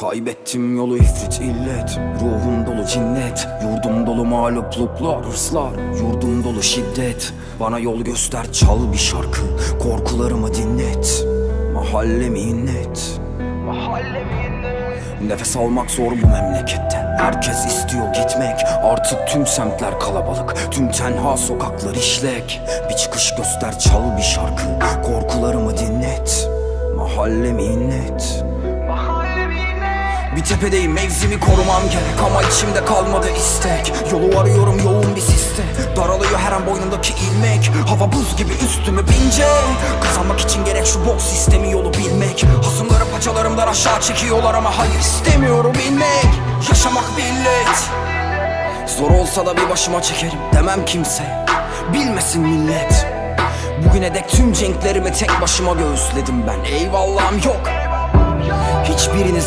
Kaybettim yolu ifrit illet. Ruhum dolu cinnet. Yurdum dolu mağlupluklar hırslar. Yurdum dolu şiddet. Bana yol göster çal bir şarkı. Korkularımı dinlet. Mahallemi inlet Nefes almak zor bu memlekette. Herkes istiyor gitmek. Artık tüm semtler kalabalık. Tüm tenha sokaklar işlek. Bir çıkış göster çal bir şarkı. Korkularımı dinlet. Mahallemi inlet bir tepedeyim mevzimi korumam gerek Ama içimde kalmadı istek. Yolu arıyorum yoğun bir siste. Daralıyor her an boynumdaki ilmek. Hava buz gibi üstüme bince. Kazanmak için gerek şu boks sistemi yolu bilmek. Hasımları paçalarımdan aşağı çekiyorlar ama hayır istemiyorum inmek. Yaşamak bir illet Zor olsa da bir başıma çekerim demem kimse. Bilmesin millet. Bugüne dek tüm cenklerimi tek başıma göğüsledim ben. Eyvallahım yok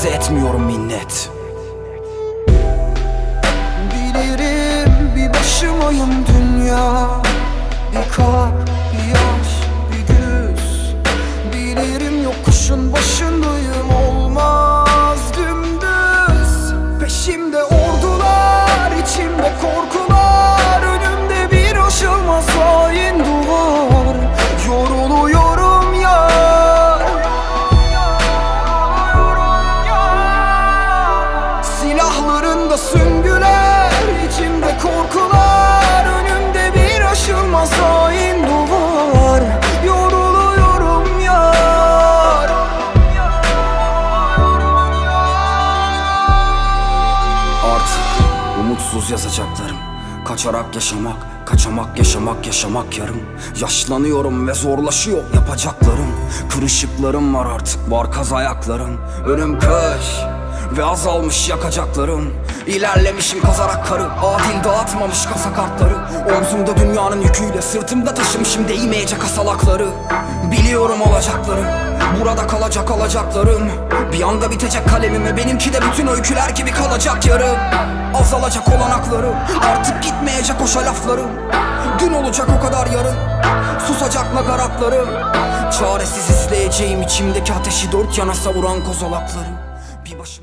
Hiçbirinize etmiyorum minnet. Bilirim bir başımayım dünya. Bir kar, umutsuz yazacaklarım. Kaçarak yaşamak, kaçamak yaşamak yaşamak yarım. Yaşlanıyorum ve zorlaşıyor yapacaklarım. Kırışıklarım var artık var kaz ayaklarım. Önüm kış ve azalmış yakacaklarım İlerlemişim kazarak karı. Adil dağıtmamış kasa kartları. Omzumda dünyanın yüküyle Sırtımda taşımışım değmeyecek asalakları. Biliyorum olacakları. Burada kalacak alacaklarım Bir anda bitecek kalemim ve benimki de bütün öyküler gibi kalacak yarım. Azalacak olanaklarım Artık gitmeyecek o laflarım. Dün olacak o kadar yarın Susacak nakaratlarım. Çaresiz izleyeceğim içimdeki ateşi dört yana savuran kozalaklarım. Bir başıma